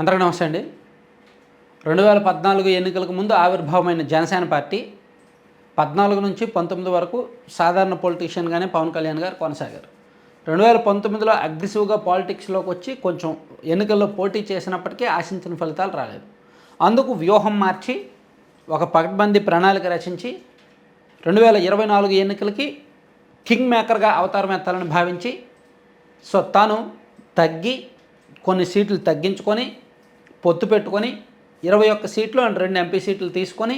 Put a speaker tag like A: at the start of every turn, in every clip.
A: అందరికీ నమస్తే అండి. రెండు వేల పద్నాలుగు ఎన్నికలకు ముందు ఆవిర్భావమైన జనసేన పార్టీ పద్నాలుగు నుంచి పంతొమ్మిది వరకు సాధారణ పొలిటీషియన్గానే పవన్ కళ్యాణ్ గారు కొనసాగారు. రెండు వేల పంతొమ్మిదిలో అగ్రెసివ్గా పాలిటిక్స్లోకి వచ్చి కొంచెం ఎన్నికల్లో పోటీ చేసినప్పటికీ ఆశించిన ఫలితాలు రాలేదు. అందుకు వ్యూహం మార్చి ఒక పకడ్బందీ ప్రణాళిక రచించి రెండు వేల ఇరవై నాలుగు ఎన్నికలకి కింగ్ మేకర్గా అవతారం ఎత్తాలని భావించి సో తాను తగ్గి కొన్ని సీట్లు తగ్గించుకొని పొత్తు పెట్టుకొని ఇరవై ఒక్క సీట్లు అండ్ రెండు ఎంపీ సీట్లు తీసుకొని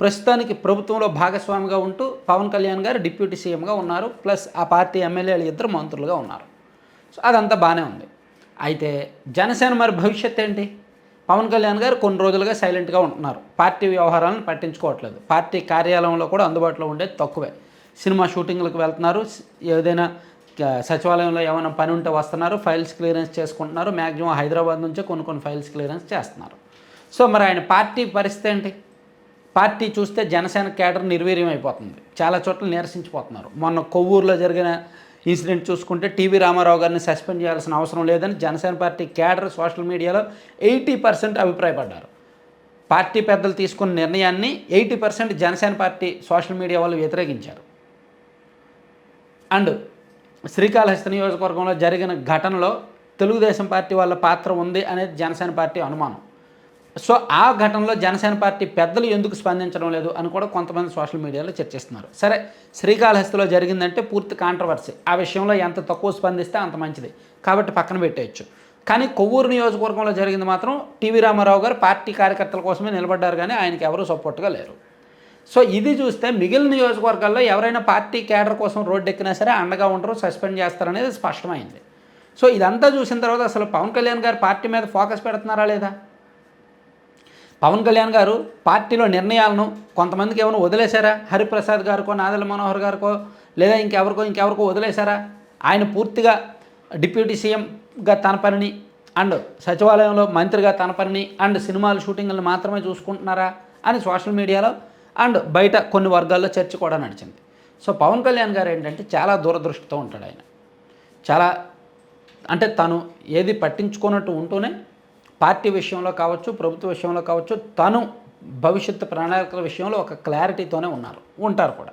A: ప్రస్తుతానికి ప్రభుత్వంలో భాగస్వామిగా ఉంటూ పవన్ కళ్యాణ్ గారు డిప్యూటీ సీఎంగా ఉన్నారు. ప్లస్ ఆ పార్టీ ఎమ్మెల్యేలు ఇద్దరు మంత్రులుగా ఉన్నారు. సో అదంతా బాగానే ఉంది. అయితే జనసేన మరి భవిష్యత్ ఏంటి? పవన్ కళ్యాణ్ గారు కొన్ని రోజులుగా సైలెంట్గా ఉంటున్నారు. పార్టీ వ్యవహారాలను పట్టించుకోవట్లేదు. పార్టీ కార్యాలయంలో కూడా అందుబాటులో ఉండేది తక్కువే. సినిమా షూటింగ్లకు వెళ్తున్నారు. ఏదైనా సచివాలయంలో ఏమైనా పని ఉంటే వస్తున్నారు ఫైల్స్ క్లియరెన్స్ చేసుకుంటున్నారు మ్యాక్సిమం హైదరాబాద్ నుంచే కొన్ని కొన్ని ఫైల్స్ క్లియరెన్స్ చేస్తున్నారు. సో మరి ఆయన పార్టీ పరిస్థితి ఏంటి? పార్టీ చూస్తే జనసేన కేడర్ నిర్వీర్యం అయిపోతుంది. చాలా చోట్ల నిరసించిపోతున్నారు. మొన్న కొవ్వూరులో జరిగిన ఇన్సిడెంట్ చూసుకుంటే టీవీ రామారావు గారిని సస్పెండ్ చేయాల్సిన అవసరం లేదని జనసేన పార్టీ కేడర్ సోషల్ మీడియాలో ఎయిటీ పర్సెంట్ అభిప్రాయపడ్డారు. పార్టీ పెద్దలు తీసుకున్న నిర్ణయాన్ని eighty percent Janasena party social media వాళ్ళు వ్యతిరేకించారు. అండ్ శ్రీకాళహస్తి నియోజకవర్గంలో జరిగిన ఘటనలో తెలుగుదేశం పార్టీ వాళ్ళ పాత్ర ఉంది అనేది జనసేన పార్టీ అనుమానం. సో ఆ ఘటనలో జనసేన పార్టీ పెద్దలు ఎందుకు స్పందించడం లేదు అని కూడా కొంతమంది సోషల్ మీడియాలో చర్చిస్తున్నారు. సరే శ్రీకాళహస్తిలో జరిగిందంటే పూర్తి కాంట్రవర్సీ ఆ విషయంలో ఎంత తక్కువ స్పందిస్తే అంత మంచిది. కాబట్టి పక్కన పెట్టేయచ్చు. కానీ కొవ్వూరు నియోజకవర్గంలో జరిగింది మాత్రం టీవీ రామారావు గారు పార్టీ కార్యకర్తల కోసమే నిలబడ్డారు కానీ ఆయనకి ఎవరూ సపోర్ట్గా లేరు. సో ఇది చూస్తే మిగిలిన నియోజకవర్గాల్లో ఎవరైనా పార్టీ కేడర్ కోసం రోడ్డు ఎక్కినా సరే అండగా ఉండరు సస్పెండ్ చేస్తారనేది స్పష్టమైంది. సో ఇదంతా చూసిన తర్వాత అసలు పవన్ కళ్యాణ్ గారు పార్టీ మీద ఫోకస్ పెడుతున్నారా లేదా? పవన్ కళ్యాణ్ గారు పార్టీలో నిర్ణయాలను కొంతమందికి ఏమైనా వదిలేశారా? హరిప్రసాద్ గారికో నాదల మనోహర్ గారికో లేదా ఇంకెవరికో ఇంకెవరికో వదిలేశారా? ఆయన పూర్తిగా డిప్యూటీ సీఎంగా తన పనిని అండ్ సచివాలయంలో మంత్రిగా తన పనిని అండ్ సినిమాల షూటింగ్లను మాత్రమే చూసుకుంటున్నారా అని సోషల్ మీడియాలో అండ్ బయట కొన్ని వర్గాల్లో చర్చ కూడా నడిచింది. సో పవన్ కళ్యాణ్ గారు ఏంటంటే చాలా దూరదృష్టితో ఉంటాడు ఆయన. చాలా అంటే తను ఏది పట్టించుకున్నట్టు ఉంటూనే పార్టీ విషయంలో కావచ్చు ప్రభుత్వ విషయంలో కావచ్చు తను భవిష్యత్తు ప్రణాళికల విషయంలో ఒక క్లారిటీతోనే ఉన్నారు ఉంటారు కూడా.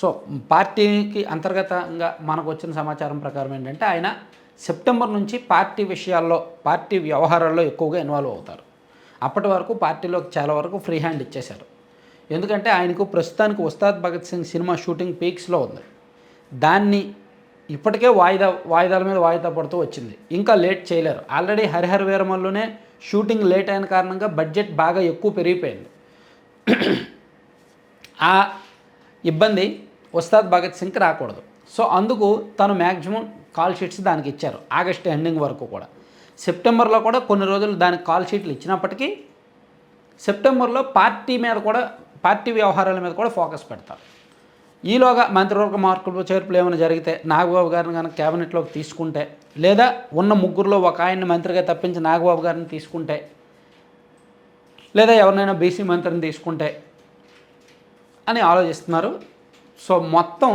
A: సో పార్టీకి అంతర్గతంగా మనకు వచ్చిన సమాచారం ప్రకారం ఏంటంటే ఆయన సెప్టెంబర్ నుంచి పార్టీ విషయాల్లో పార్టీ వ్యవహారాల్లో ఎక్కువగా ఇన్వాల్వ్ అవుతారు. అప్పటి వరకు పార్టీలోకి చాలా వరకు ఫ్రీ హ్యాండ్ ఇచ్చేశారు. ఎందుకంటే ఆయనకు ప్రస్తుతానికి ఉస్తాద్ భగత్ సింగ్ సినిమా షూటింగ్ పీక్స్లో ఉంది. దాన్ని ఇప్పటికే వాయిదా వాయిదాల మీద వాయిదా పడుతూ వచ్చింది. ఇంకా లేట్ చేయలేరు. ఆల్రెడీ హరిహర వీరమల్లోనే షూటింగ్ లేట్ అయిన కారణంగా బడ్జెట్ బాగా ఎక్కువ పెరిగిపోయింది. ఆ ఇబ్బంది ఉస్తాద్ భగత్ సింగ్కి రాకూడదు. సో అందుకు తను మ్యాక్సిమం కాల్ షీట్స్ దానికి ఇచ్చారు. ఆగస్ట్ ఎండింగ్ వరకు కూడా. సెప్టెంబర్లో కూడా కొన్ని రోజులు దానికి కాల్ షీట్లు ఇచ్చినప్పటికీ సెప్టెంబర్లో పార్టీ మీద కూడా పార్టీ వ్యవహారాల మీద కూడా ఫోకస్ పెడతారు ఈలోగా మంత్రివర్గ మార్పులు చేర్పులు ఏమైనా జరిగితే నాగబాబు గారిని కనుక కేబినెట్లోకి తీసుకుంటే లేదా ఉన్న ముగ్గురులో ఒక ఆయన్ని మంత్రిగా తప్పించి నాగబాబు గారిని తీసుకుంటే లేదా ఎవరినైనా బీసీ మంత్రిని తీసుకుంటే అని ఆలోచిస్తున్నారు. సో మొత్తం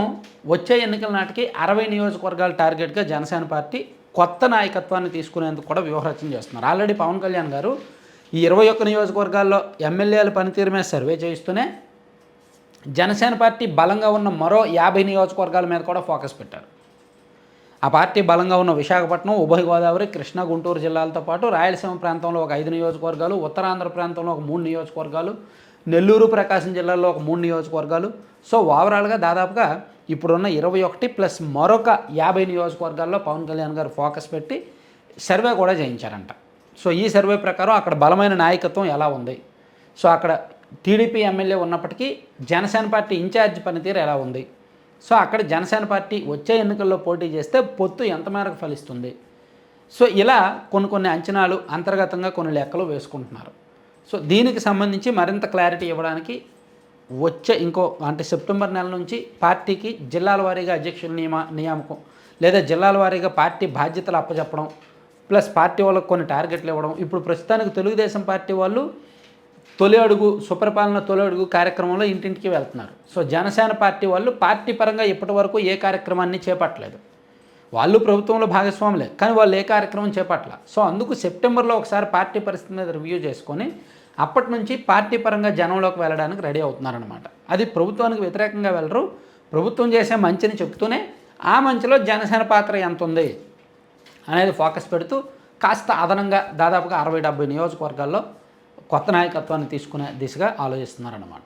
A: వచ్చే ఎన్నికల నాటికి అరవై నియోజకవర్గాల టార్గెట్గా జనసేన పార్టీ కొత్త నాయకత్వాన్ని తీసుకునేందుకు కూడా వ్యూహరచన చేస్తున్నారు. ఆల్రెడీ పవన్ కళ్యాణ్ గారు ఈ ఇరవై ఒక్క నియోజకవర్గాల్లో ఎమ్మెల్యేల పనితీరు మీద సర్వే చేయిస్తూనే జనసేన పార్టీ బలంగా ఉన్న మరో యాభై నియోజకవర్గాల మీద కూడా ఫోకస్ పెట్టారు. ఆ పార్టీ బలంగా ఉన్న విశాఖపట్నం ఉభయ గోదావరి కృష్ణా గుంటూరు జిల్లాలతో పాటు రాయలసీమ ప్రాంతంలో ఒక ఐదు నియోజకవర్గాలు ఉత్తరాంధ్ర ప్రాంతంలో ఒక మూడు నియోజకవర్గాలు నెల్లూరు ప్రకాశం జిల్లాలో ఒక మూడు నియోజకవర్గాలు. సో ఓవరాల్గా దాదాపుగా ఇప్పుడున్న ఇరవై ఒకటి ప్లస్ మరొక యాభై నియోజకవర్గాల్లో పవన్ కళ్యాణ్ గారు ఫోకస్ పెట్టి సర్వే కూడా చేయించారంట. సో ఈ సర్వే ప్రకారం అక్కడ బలమైన నాయకత్వం ఎలా ఉంది? సో అక్కడ టీడీపీ ఎమ్మెల్యే ఉన్నప్పటికీ జనసేన పార్టీ ఇన్ఛార్జ్ పనితీరు ఎలా ఉంది? సో అక్కడ జనసేన పార్టీ వచ్చే ఎన్నికల్లో పోటీ చేస్తే పొత్తు ఎంత మేరకు ఫలిస్తుంది? సో ఇలా కొన్ని కొన్ని అంచనాలు అంతర్గతంగా కొన్ని లెక్కలు వేసుకుంటున్నారు. సో దీనికి సంబంధించి మరింత క్లారిటీ ఇవ్వడానికి వచ్చే ఇంకో అంటే సెప్టెంబర్ నెల నుంచి పార్టీకి జిల్లాల వారీగా అధ్యక్షుల నియమ నియామకం లేదా జిల్లాల వారీగా పార్టీ బాధ్యతలు అప్పచెప్పడం ప్లస్ పార్టీ వాళ్ళకు కొన్ని టార్గెట్లు ఇవ్వడం. ఇప్పుడు ప్రస్తుతానికి తెలుగుదేశం పార్టీ వాళ్ళు తొలి అడుగు సుపరిపాలన తొలి అడుగు కార్యక్రమంలో ఇంటింటికి వెళ్తున్నారు. సో జనసేన పార్టీ వాళ్ళు పార్టీ పరంగా ఇప్పటి వరకు ఏ కార్యక్రమాన్ని చేపట్టలేదు. వాళ్ళు ప్రభుత్వంలో భాగస్వాములే కానీ వాళ్ళు ఏ కార్యక్రమం చేపట్ల సో అందుకు సెప్టెంబర్లో ఒకసారి పార్టీ పరిస్థితి మీద రివ్యూ చేసుకొని అప్పటి నుంచి పార్టీ పరంగా జనంలోకి వెళ్ళడానికి రెడీ అవుతున్నారనమాట అది ప్రభుత్వానికి వ్యతిరేకంగా వెళ్ళరు. ప్రభుత్వం చేసే మంచిని చెప్తూనే ఆ మంచిలో జనసేన పాత్ర ఎంత ఉంది అనేది ఫోకస్ పెడుతూ కాస్త అదనంగా దాదాపుగా అరవై డెబ్బై నియోజకవర్గాల్లో కొత్త నాయకత్వాన్ని తీసుకునే దిశగా ఆలోచిస్తున్నారన్నమాట.